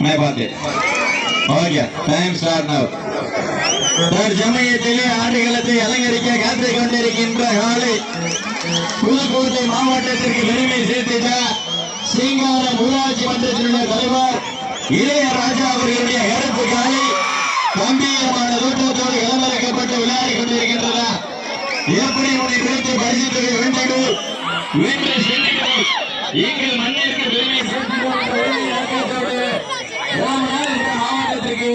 मैं बात है ஓகே டைம் ஸ்டார்ட் நவ் தற்சமயத்திலே ஆடுகளத்தை அலங்கரிக்க காத்துக் கொண்டிருக்கின்ற காலை புதுக்கோட்டை மாவட்டத்திற்கு பெருமை சேர்த்திட்ட சிங்காரம் ஊராட்சி மன்றத்தினுடைய தலைவர் இளையராஜா அவர்களுடைய கருப்பு காலை கம்பீரமான தோற்றத்தோடு களமிறக்கப்பட்டு விளையாடி கொண்டிருக்கின்றன எப்படி உன்னை பிடித்து பரிசு தொகை வென்றிடு வென்று சென்றிடு எங்கள் மண்ணிற்கு பெருமை சேர்த்துக் கொண்ட ஒரே நோக்கத்தோடு ராமநாதபுரம் மாவட்டத்திற்கு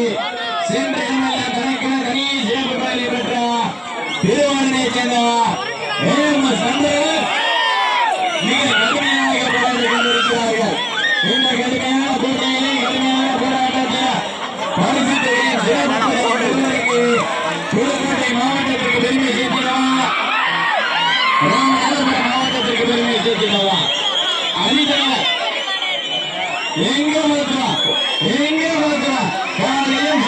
சென்ற எம்எல்ஏ தனக்கென தனி சிறப்பு பதவி பெற்ற திருவாரூரை சேர்ந்த ஏஎம்எஸ் சந்திரன் மிக கடுமையாக போராடி கொண்டிருக்கிறார்கள். இந்த கடுமையான போட்டியிலே கடுமையான போராட்டத்தில் பரிசு தொகையை சிறப்பு பெறுவதற்கு புதுக்கோட்டை மாவட்டத்திற்கு பெருமை சேர்த்திடவா? ராமநாதபுரம் மாவட்டத்திற்கு பெருமை சேர்த்திடவா எங்க பார்க்கலாம் எங்க பார்க்கலாம் காலையும்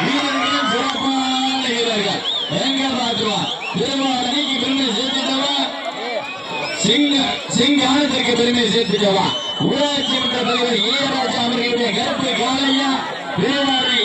வீரர்களும் சிறப்பான வீரர்கள் எங்க பார்க்கலாம் திருவாரணிக்கு பெருமை சேர்த்துட்டவா சிங்க சிங்கானத்திற்கு பெருமை சேர்த்துட்டவா ஊராட்சி மன்ற தலைவர் ஈரராஜா அவர்களுடைய கருப்பு காலையா? திருவாரணி